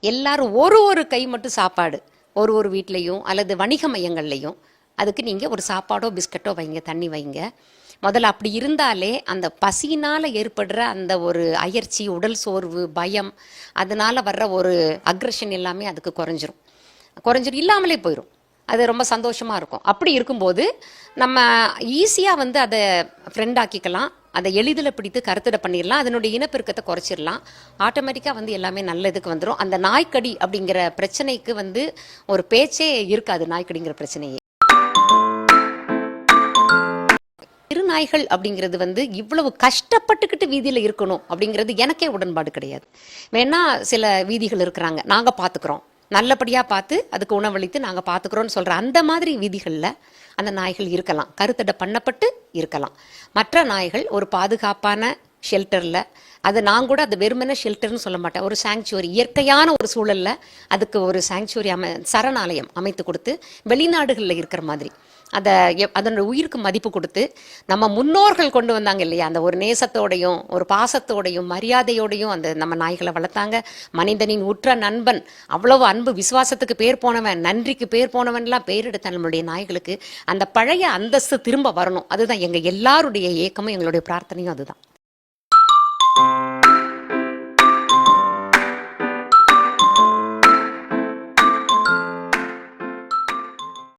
எல்லாரும் ஒரு ஒரு கை மட்டும் சாப்பாடு. ஒரு ஒரு வீட்லேயும் அல்லது வணிக மையங்கள்லேயும். அதுக்கு நீங்கள் ஒரு சாப்பாடோ பிஸ்கட்டோ வைங்க தண்ணி வைங்க. முதல்ல அப்படி இருந்தாலே அந்த பசியினால் ஏற்படுற அந்த ஒரு அயற்சி உடல் சோர்வு பயம் அதனால் வர்ற ஒரு அக்ரஷன் எல்லாமே அதுக்கு குறைஞ்சிரும். குறைஞ்சிரும். இல்லாமலே போயிடும் அது ரொம்ப சந்தோஷமாக இருக்கும். அப்படி இருக்கும்போது நம்ம ஈஸியாக வந்து அதை ஃப்ரெண்ட் ஆக்கிக்கலாம். அதை எளிதில் பிடித்து கருத்திட பண்ணிடலாம். அதனுடைய இனப்பெருக்கத்தை குறைச்சிடலாம். ஆட்டோமேட்டிக்காக வந்து எல்லாமே நல்ல இதுக்கு வந்துடும் அந்த நாய்க்கடி அப்படிங்கிற பிரச்சனைக்கு வந்து ஒரு பேச்சே இருக்காது நாய்க்கடிங்கிற பிரச்சனையே. இரு நாய்கள் அப்படிங்கிறது வந்து இவ்வளவு கஷ்டப்பட்டுக்கிட்டு வீதியில் இருக்கணும் அப்படிங்கிறது எனக்கே உடன்பாடு கிடையாது. வேணா சில வீதிகள் இருக்கிறாங்க. நாங்கள் பார்த்துக்குறோம் நல்லபடியாக பார்த்து அதுக்கு உணவளித்து நாங்கள் பார்த்துக்குறோம்னு சொல்கிற அந்த மாதிரி விதிகளில் அந்த நாய்கள் இருக்கலாம். கருத்தடை பண்ணப்பட்டு இருக்கலாம். மற்ற நாய்கள் ஒரு பாதுகாப்பான ஷெல்டரில் அது நான் கூட அது வெறுமனே ஷெல்டர்னு சொல்ல மாட்டேன். ஒரு சாங்சுவரி இயற்கையான ஒரு சூழலில் அதுக்கு ஒரு சாங்சுவரி அமை சரணாலயம் அமைத்து கொடுத்து வெளிநாடுகளில் இருக்கிற மாதிரி. அதை எ- அதனோட உயிருக்கு மதிப்பு கொடுத்து நம்ம முன்னோர்கள் கொண்டு வந்தாங்க இல்லையா? அந்த ஒரு நேசத்தோடையும் ஒரு பாசத்தோடையும் மரியாதையோடையும் அந்த நம்ம நாய்களை வளர்த்தாங்க. மனிதனின் உற்ற நண்பன் அவ்வளவு அன்பு விசுவாசத்துக்கு பேர் போனவன் நன்றிக்கு பேர் போனவன்லாம் பேர் எடுத்த நம்மளுடைய நாய்களுக்கு. அந்த பழைய அந்தஸ்து திரும்ப வரணும். அதுதான் எங்கள் எல்லாருடைய ஏக்கமும் எங்களுடைய பிரார்த்தனையும் அதுதான்.